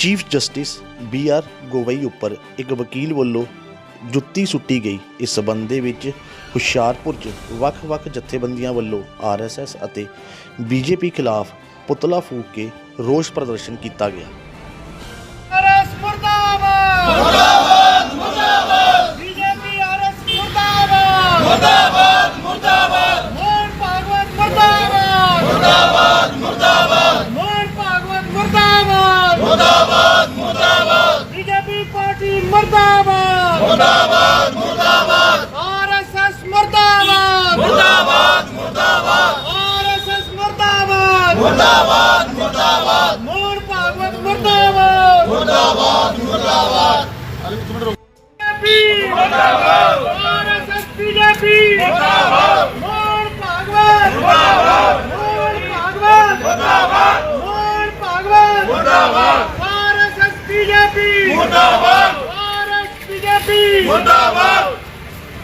Chief justice B R Gavai ਉੱਪਰ ਇੱਕ ਵਕੀਲ ਵੱਲੋਂ ਜੁੱਤੀ ਸੁੱਟੀ ਗਈ। ਇਸ ਸਬੰਧ ਦੇ ਵਿੱਚ ਹੁਸ਼ਿਆਰਪੁਰ 'ਚ ਵੱਖ-ਵੱਖ ਜਥੇਬੰਦੀਆਂ ਵੱਲੋਂ ਆਰਐਸਐਸ ਅਤੇ ਬੀਜੇਪੀ ਖਿਲਾਫ ਪੁਤਲਾ ਫੂਕ ਕੇ ਰੋਸ ਪ੍ਰਦਰਸ਼ਨ ਕੀਤਾ ਗਿਆ। ਮੁਰਦਾਬਾਦ ਮੁਰਦਾਬਾਦ। ਮੁਰਦਾਬਾਦ ਆਰਐਸਐਸ ਮੁਰਦਾਬਾਦ। ਮੁਰਦਾਬਾਦ ਮੁਰਦਾਬਾਦ। ਆਰਐਸਐਸ ਮੁਰਦਾਬਾਦ। ਮੁਰਦਾਬਾਦ ਮੁਰਦਾਬਾਦ। ਮੋਹਨ ਭਾਗਵਤ ਮੁਰਦਾਬਾਦ। ਬੀਜੇਪੀ। ਮੁਰਦਾਬਾਦ। RSS BJP. ਮੁਰਦਾਬਾਦ। ਮੋਹਨ ਭਾਗਵਤ। ਮੁਰਦਾਬਾਦ। ਮੋਹਨ ਭਾਗਵਤ। ਮੁਰਦਾਬਾਦ। ਮੋਹਨ ਭਾਗਵਤ। ਮੁਰਦਾਬਾਦ। RSS BJP. ਮੁਰਦਾਬਾਦ। ਮੁਰਦਾਬਾਦ।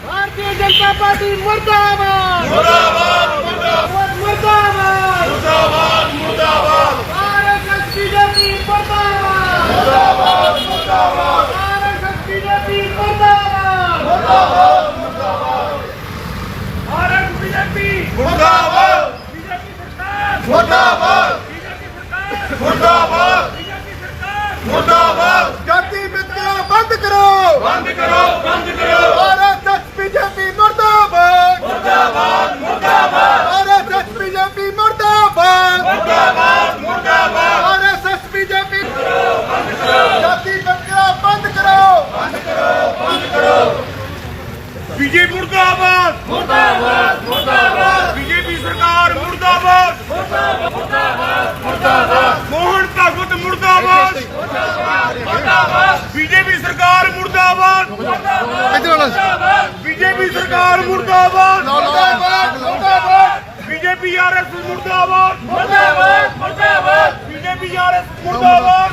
ਭਾਰਤੀ ਜਨਤਾ ਪਾਰਟੀ ਮੁਰਦਾਬਾਦ। ਮੁਰਦਾਬਾਦ ਮੁਰਦਾਬਾਦ। ਮੁਰਦਾਬਾਦ। ਮੁਰਦਾਬਾਦ ਮੁਰਦਾਬਾਦ। ਆਰਐਸਐਸ ਬੀਜੇਪੀ ਮੁਰਦਾਬਾਦ। ਮੁਰਦਾਬਾਦ ਮੁਰਦਾਬਾਦ। ਆਰਐਸਐਸ ਬੀਜੇਪੀ ਮੁਰਦਾਬਾਦ। मुर्दाबाद मुर्दाबाद मुर्दाबाद बीजेपी सरकार मुर्दाबाद मुर्दाबाद मुर्दाबाद मोहन भागवत मुर्दाबाद मुर्दाबाद बीजेपी सरकार मुर्दाबाद बीजेपी सरकार मुर्दाबाद बीजेपी आर एस मुर्दाबाद मुर्दाबाद मुर्दाबाद बीजेपी आर एस मुर्दाबाद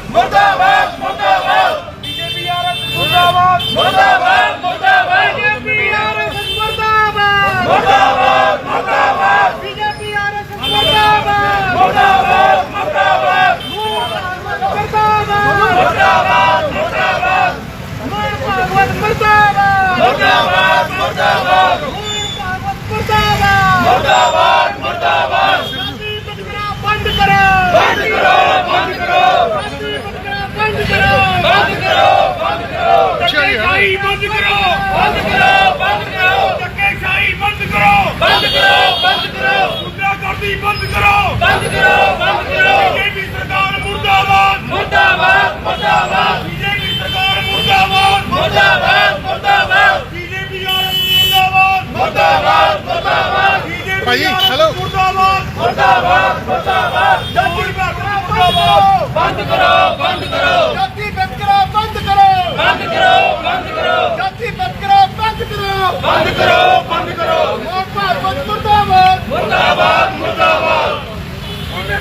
ਬੰਦ ਕਰੋ ਬੰਦ ਕਰੋ। ਗੁੰਡਾਗਰਦੀ ਬੰਦ ਕਰੋ। ਬੰਦ ਕਰੋ ਬੰਦ ਕਰੋ। ਬੀਜੇਪੀ ਸਰਕਾਰ ਮੁਰਦਾਬਾਦ। ਮੁਰਦਾਬਾਦ ਮੁਰਦਾਬਾਦ। ਬੀਜੇਪੀ ਸਰਕਾਰ ਮੁਰਦਾਬਾਦ। ਮੁਰਦਾਬਾਦ ਮੁਰਦਾਬਾਦ। ਬੀਜੇਪੀ ਆਰਐਸ ਮੁਰਦਾਬਾਦ। ਮੁਰਦਾਬਾਦ ਮੁਰਦਾਬਾਦ। ਬੀਜੇਪੀ ਭਾਈ, hello। ਮੁਰਦਾਬਾਦ। ਮੁਰਦਾਬਾਦ ਮੁਰਦਾਬਾਦ। ਜਾਤੀ ਮੁਰਦਾਬਾਦ। ਬੰਦ ਕਰੋ ਬੰਦ ਕਰੋ। ਜਾਤੀ ਵਿਤਕਰਾ ਬੰਦ ਕਰੋ। ਬੰਦ ਕਰੋ ਬੰਦ ਕਰੋ। ਜਾਤੀ ਬੰਦ ਕਰੋ ਬੰਦ ਕਰੋ। ਬੰਦ ਕਰੋ ਮੋਹਨ ਭਾਗਵਤ ਮੁਰਦਾਬਾਦ ਮੁਰਦਾਬਾਦ ਮੁਰਦਾਬਾਦ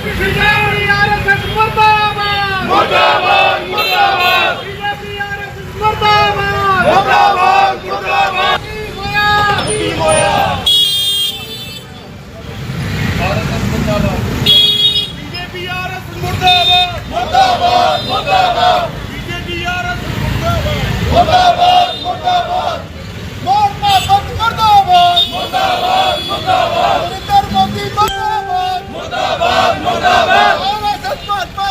ਬੀਜੇਪੀ ਆਰਐਸਐਸ ਮੁਰਦਾਬਾਦ! ਮੁਰਦਾਬਾਦ ਮੁਰਦਾਬਾਦ! ਬੀਜੇਪੀ ਆਰਐਸਐਸ ਮੁਰਦਾਬਾਦ! ਮੁਰਦਾਬਾਦ ਮੁਰਦਾਬਾਦ! ਕੀ ਹੋਇਆ? ਕੀ ਹੋਇਆ? ਬੀਜੇਪੀ ਆਰਐਸਐਸ ਮੁਰਦਾਬਾਦ! ਮੁਰਦਾਬਾਦ ਮੁਰਦਾਬਾਦ! ਬੀਜੇਪੀ ਆਰਐਸਐਸ ਮੁਰਦਾਬਾਦ! ਮੁਰਦਾਬਾਦ ਮੁਰਦਾਬਾਦ! ਮੁਰਦਾਬਾਦ ਨਰਿੰਦਰ ਮੋਦੀ ਮੁਰਦਾਬਾਦ! ਮੁਰਦਾਬਾਦ ਮੁਰਦਾਬਾਦ! ਆਰਐਸਐਸ ਭਾਜਪਾ ਮੁਰਦਾਬਾਦ! ਮੁਰਦਾਬਾਦ ਮੁਰਦਾਬਾਦ!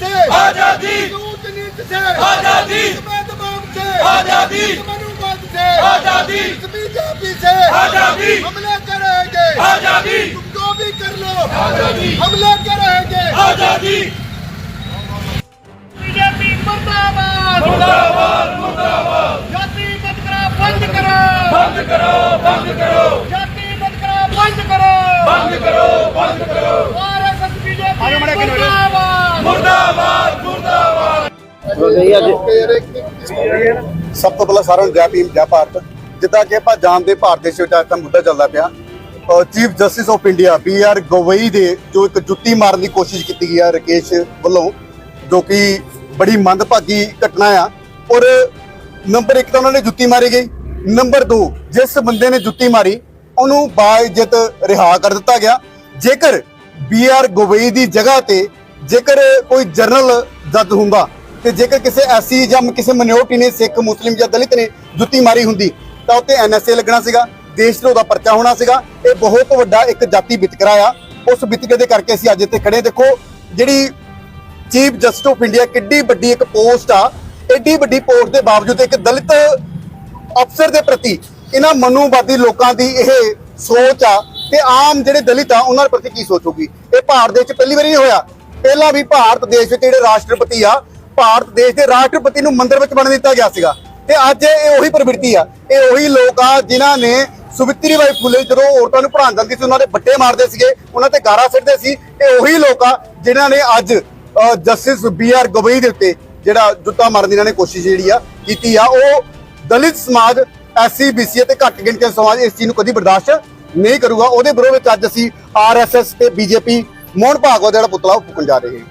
से आजादी नीति से आजादी दबाव से आजादी मनुवाद से आजादी बीजेपी से आजादी हमला करेंगे आजादी तुमको भी कर लो आजादी हमला करेंगे आजादी बीजेपी मुर्दाबाद मुर्दाबाद ਕਰੋ ਆਰਐਸਐਸ ਸਭ ਤੋਂ ਪਹਿਲਾਂ ਸਾਰਿਆਂ ਨੂੰ ਜੈ ਭੀਮ, ਜੈ ਭਾਰਤ। ਜਿੱਦਾਂ ਕਿ ਆਪਾਂ ਜਾਣਦੇ ਭਾਰਤ ਦੇਸ਼ ਵਿੱਚ ਅੱਜ ਤਾਂ ਮੁੱਦਾ ਚੱਲਦਾ ਪਿਆ। Chief justice of India B R Gavai ਦੇ ਜੋ ਇੱਕ ਜੁੱਤੀ ਮਾਰਨ ਦੀ ਕੋਸ਼ਿਸ਼ ਕੀਤੀ ਗਈ ਆ ਰਕੇਸ਼ ਵੱਲੋਂ, ਜੋ ਕਿ ਬੜੀ ਮੰਦਭਾਗੀ ਘਟਨਾ ਆ। ਔਰ ਨੰਬਰ 1 ਤਾਂ ਉਹਨਾਂ ਨੇ ਜੁੱਤੀ ਮਾਰੀ ਗਈ। ਨੰਬਰ 2 ਜਿਸ ਬੰਦੇ ਨੇ ਜੁੱਤੀ ਮਾਰੀ, ਉਹਨੂੰ ਬਾਇਜ਼ਤ ਰਿਹਾ ਕਰ ਦਿੱਤਾ ਗਿਆ। ਜੇਕਰ ਬੀ ਆਰ ਗਵਈ ਦੀ ਜਗ੍ਹਾ ਤੇ ਜੇਕਰ ਕੋਈ ਜਰਨਲ ਜੱਜ ਹੁੰਦਾ ਤੇ ਜੇਕਰ ਕਿਸੇ ਐਸੀ ਜਾਂ ਕਿਸੇ ਮਿਨੋਰਟੀ ਨੇ ਸਿੱਖ, ਮੁਸਲਿਮ ਜਾਂ ਦਲਿਤ ਨੇ ਜੁੱਤੀ ਮਾਰੀ ਹੁੰਦੀ, ਤਾਂ ਉੱਤੇ ਐਨਐਸਏ ਲੱਗਣਾ ਸੀਗਾ, ਦੇਸ਼ ਵਿਰੋਧ ਦਾ ਪਰਚਾ ਹੋਣਾ ਸੀਗਾ। ਇਹ ਬਹੁਤ ਵੱਡਾ ਇੱਕ ਜਾਤੀ ਵਿਤਕਰਾ ਆ। ਉਸ ਵਿਤਕਰੇ ਦੇ ਕਰਕੇ ਅਸੀਂ ਅੱਜ ਇੱਥੇ ਖੜੇ ਦੇਖੋ, ਜਿਹੜੀ ਚੀਫ ਜਸਟਿਸ ਆਫ ਇੰਡੀਆ ਕਿੱਡੀ ਵੱਡੀ ਇੱਕ ਪੋਸਟ ਆ, ਏਡੀ ਵੱਡੀ ਪੋਸਟ ਦੇ ਬਾਵਜੂਦ ਇੱਕ ਦਲਿਤ ਅਫਸਰ ਦੇ ਪ੍ਰਤੀ ਇਹਨਾਂ ਮਨੂਵਾਦੀ ਲੋਕਾਂ ਦੀ ਇਹ ਸੋਚ ਆ ਤੇ ਆਮ ਜਿਹੜੇ ਦਲਿਤ ਆ, ਉਹਨਾਂ ਦੇ ਪ੍ਰਤੀ ਕੀ ਸੋਚੂਗੀ ਇਹ ਭਾਰਤ ਦੇਸ਼ 'ਚ ਪਹਿਲੀ ਵਾਰੀ ਨਹੀਂ ਹੋਇਆ। ਪਹਿਲਾਂ ਵੀ ਭਾਰਤ ਦੇਸ਼ ਵਿੱਚ ਜਿਹੜੇ ਰਾਸ਼ਟਰਪਤੀ ਆ ਭਾਰਤ ਦੇਸ਼ ਦੇ ਰਾਸ਼ਟਰਪਤੀ ਨੂੰ ਮੰਦਰ ਵਿੱਚ ਵੜਨ ਦਿੱਤਾ ਗਿਆ ਸੀਗਾ। ਤੇ ਅੱਜ ਇਹ ਉਹੀ ਪ੍ਰਵਿਰਤੀ ਆ। ਇਹ ਉਹੀ ਲੋਕ ਆ ਜਿਨ੍ਹਾਂ ਨੇ ਸੁਵਿਤਰੀ ਬਾਈ ਫੁੱਲੇ ਜਦੋਂ ਔਰਤਾਂ ਨੂੰ ਪੜ੍ਹਾਉਣ ਜਾਂਦੀ ਸੀ, ਉਹਨਾਂ ਦੇ ਬੱਟੇ ਮਾਰਦੇ ਸੀਗੇ, ਉਹਨਾਂ ਤੇ ਗਾਰਾ ਸਿੱਟਦੇ ਸੀ। ਇਹ ਉਹੀ ਲੋਕ ਆ ਜਿਨ੍ਹਾਂ ਨੇ ਅੱਜ ਜਸਟਿਸ ਬੀ ਆਰ ਗਵਈ ਦੇ ਉੱਤੇ ਜਿਹੜਾ ਜੁੱਤਾ ਮਾਰਨ ਦੀ ਇਹਨਾਂ ਨੇ ਕੋਸ਼ਿਸ਼ ਜਿਹੜੀ ਆ ਕੀਤੀ ਆ, ਉਹ ਦਲਿਤ ਸਮਾਜ ਐਸਸੀ ਬੀਸੀ ਤੇ ਘੱਟ ਗਿਣਤੀ ਸਮਾਜ ਇਸ ਚੀਜ਼ ਨੂੰ ਕਦੀ ਬਰਦਾਸ਼ਤ ਨਹੀਂ ਕਰੂਗਾ। ਉਹਦੇ ਵਿਰੋਧ ਵਿੱਚ ਅੱਜ ਅਸੀਂ ਆਰਐਸਐਸ ਤੇ ਬੀਜੇਪੀ ਮੋਹਨ ਭਾਗਵਤ ਦਾ ਜਿਹੜਾ ਪੁਤਲਾ ਉਹ ਫੂਕਣ ਜਾ ਰਹੇ ਹਾਂ।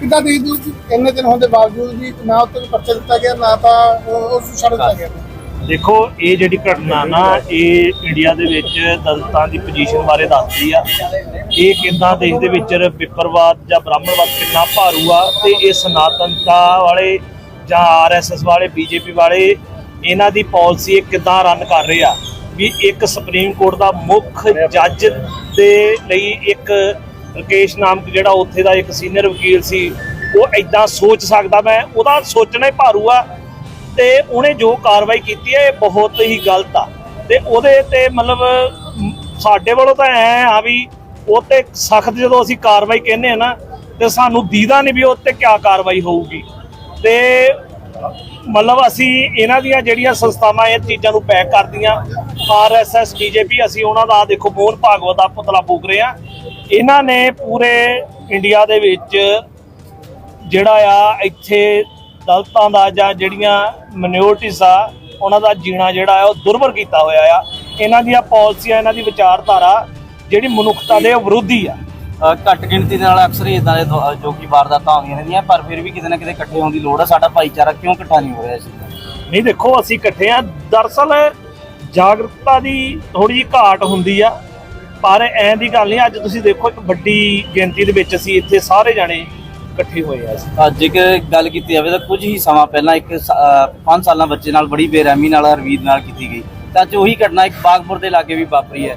ਕਿੱਦਾਂ ਦੇਖਦੇ ਹੋ ਇੰਨੇ ਦਿਨ ਹੋਣ ਦੇ ਬਾਵਜੂਦ ਵੀ ਨਾ ਉੱਤੇ ਪਰਚਾ ਦਿੱਤਾ ਗਿਆ, ਨਾ ਤਾਂ ਉਸ ਛੱਡ ਦਿੱਤਾ ਗਿਆ। ਦੇਖੋ, ਇਹ ਜਿਹੜੀ ਘਟਨਾ ਨਾ, ਇਹ ਇੰਡੀਆ ਦੇ ਵਿੱਚ ਦਲਿਤਾਂ ਦੀ ਪੋਜੀਸ਼ਨ ਬਾਰੇ ਦੱਸਦੀ ਆ। ਇਹ ਕਿੰਨਾ ਦੇਸ਼ ਦੇ ਵਿੱਚ ਵਿਪਰਵਾਦ ਜਾਂ ਬ੍ਰਾਹਮਣਵਾਦ ਕਿੰਨਾ ਭਾਰੂ ਆ ਤੇ ਇਹ ਸਨਾਤਨਤਾ ਵਾਲੇ ਜਾਂ ਆਰਐਸਐਸ ਵਾਲੇ ਬੀਜੇਪੀ ਵਾਲੇ, ਇਹਨਾਂ ਦੀ ਪਾਲਿਸੀ ਇਹ ਕਿੱਦਾਂ ਰਨ ਕਰ ਰਹੇ ਆ? ਵੀ ਇੱਕ ਸੁਪਰੀਮ ਕੋਰਟ ਦਾ ਮੁੱਖ ਜੱਜ ਦੇ ਲਈ ਇੱਕ ਰਕੇਸ਼ ਨਾਮਕ ਜਿਹੜਾ ਉੱਥੇ ਦਾ ਇੱਕ ਸੀਨੀਅਰ ਵਕੀਲ ਸੀ, ਉਹ ਐਦਾਂ ਸੋਚ ਸਕਦਾ ਮੈਂ, ਉਹਦਾ ਸੋਚਣਾ ਹੀ ਭਾਰੂ ਆ। ਤੇ ਉਹਨੇ ਜੋ ਕਾਰਵਾਈ ਕੀਤੀ ਹੈ ਇਹ ਬਹੁਤ ਹੀ ਗਲਤ ਆ। ਤੇ ਉਹਦੇ ਤੇ ਮਤਲਬ ਸਾਡੇ ਵੱਲੋਂ ਤਾਂ ਐ ਆ ਵੀ ਉਹ ਤੇ ਸਖਤ ਜਦੋਂ ਅਸੀਂ ਕਾਰਵਾਈ ਕਹਿੰਦੇ ਆ ਨਾ, ਤੇ ਸਾਨੂੰ ਦੀਦਾ ਨਹੀਂ ਵੀ ਉਹ ਤੇ ਕੀ ਕਾਰਵਾਈ ਹੋਊਗੀ। ਤੇ ਮਤਲਬ ਅਸੀਂ ਇਹਨਾਂ ਦੀਆਂ ਜਿਹੜੀਆਂ ਸੰਸਥਾਵਾਂ, ਇਹ ਚੀਜ਼ਾਂ ਨੂੰ ਪੈਕ ਕਰਦੀਆਂ। ਆਰਐਸਐਸ ਬੀਜੇਪੀ ਅਸੀਂ ਉਹਨਾਂ ਦਾ ਦੇਖੋ ਮੋਹਨ ਭਾਗਵਤ ਦਾ ਪੁਤਲਾ ਫੂਕ ਰਹੇ ਆ ਇਹਨਾਂ ਨੇ ਪੂਰੇ ਇੰਡੀਆ ਦੇ ਵਿੱਚ ਜਿਹੜਾ ਆ ਇੱਥੇ ਦਲਤਾਂ ਦਾ ਜਾਂ ਜਿਹੜੀਆਂ ਮਿਨੋਰਟੀਜ਼ ਆ ਉਹਨਾਂ ਦਾ ਜੀਣਾ ਜਿਹੜਾ ਆ ਉਹ ਦੁਰਵਰ ਕੀਤਾ ਹੋਇਆ ਆ। ਇਹਨਾਂ ਦੀਆਂ ਪਾਲਿਸੀਆਂ ਇਹਨਾਂ ਦੀ ਵਿਚਾਰਧਾਰਾ ਜਿਹੜੀ ਮਨੁੱਖਤਾ ਦੇ ਵਿਰੋਧੀ ਆ। ਘੱਟ ਗਿਣਤੀ ਦੇ ਨਾਲ ਅਕਸਰ ਇਦਾਂ ਦੇ ਜੋ ਕਿ ਵਾਰਦਾਤਾਂ ਆਉਂਦੀਆਂ ਰਹਿੰਦੀਆਂ ਪਰ ਫਿਰ ਵੀ ਕਿਤੇ ਨਾ ਕਿਤੇ ਇਕੱਠੇ ਹੋਣ ਦੀ ਲੋੜ ਹੈ ਸਾਡਾ ਭਾਈਚਾਰਾ ਕਿਉਂ ਇਕੱਠਾ ਨਹੀਂ ਹੋ ਰਿਹਾ ਇਸ ਨਹੀਂ ਦੇਖੋ ਅਸੀਂ ਇਕੱਠੇ ਆ ਦਰਅਸਲ ਜਾਗਰੂਕਤਾ ਦੀ ਥੋੜੀ ਜਿਹੀ ਘਾਟ ਹੁੰਦੀ ਆ, ਪਰ ਐਂ ਦੀ ਗੱਲ ਨਹੀਂ, ਅੱਜ ਤੁਸੀਂ ਦੇਖੋ ਇੱਕ ਵੱਡੀ ਗਿਣਤੀ ਦੇ ਵਿੱਚ ਅਸੀਂ ਇੱਥੇ ਸਾਰੇ ਜਾਣੇ ਇਕੱਠੇ ਹੋਏ ਆ ਅਸੀਂ। ਜੇਕਰ ਗੱਲ ਕੀਤੀ ਜਾਵੇ ਤਾਂ ਕੁਝ ਹੀ ਸਮਾਂ ਪਹਿਲਾਂ ਇੱਕ 5 ਸਾਲਾਂ ਬੱਚੇ ਨਾਲ ਬੜੀ ਬੇਰਹਿਮੀ ਨਾਲ, ਹਰਵੀਰ ਨਾਲ ਕੀਤੀ ਗਈ। ਤਾਂ ਅੱਜ ਉਹੀ ਘਟਨਾ ਇੱਕ ਬਾਗਪੁਰ ਦੇ ਲਾਗੇ ਵੀ ਵਾਪਰੀ ਹੈ।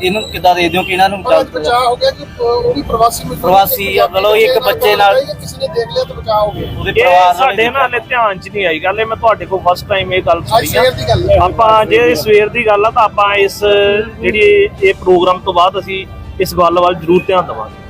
ਇਹਨੂੰ ਕਿੱਦਾਂ ਦੇ ਦਿਓ ਕਿ ਇਹਨਾਂ ਨੂੰ ਜਲਦ ਤੋਂ ਬਚਾਅ ਹੋ ਗਿਆ ਕਿ ਉਹ ਵੀ ਪ੍ਰਵਾਸੀ ਮਜ਼ਦੂਰ ਪ੍ਰਵਾਸੀ ਆ, ਮਤਲਬ ਇੱਕ ਬੱਚੇ ਨਾਲ- ਕਿਸੇ ਨੇ ਦੇਖ ਲਿਆ ਤਾਂ ਬਚਾਅ ਹੋ ਗਿਆ। ਉਹਦੇ ਇਹ ਪਰਿਵਾਰ ਨਾਲ ਸਾਡੇ ਨਾਲ ਹਲੇ ਧਿਆਨ 'ਚ ਨਹੀਂ ਆਈ ਗੱਲ ਇਹ ਮੈਂ ਤੁਹਾਡੇ ਕੋਲ ਫਸਟ ਟਾਈਮ ਇਹ ਗੱਲ ਅੱਜ ਸੁਣੀ ਆ ਸਵੇਰ ਦੀ ਗੱਲ ਹੈ। ਆਪਾਂ ਜੇ ਸਵੇਰ ਦੀ ਗੱਲ ਆ ਤਾਂ ਆਪਾਂ ਇਸ ਜਿਹੜੀ ਇਹ ਪ੍ਰੋਗਰਾਮ ਤੋਂ ਬਾਅਦ ਅਸੀਂ ਇਸ ਗੱਲ ਵੱਲ ਜ਼ਰੂਰ ਧਿਆਨ ਦੇਵਾਂਗੇ।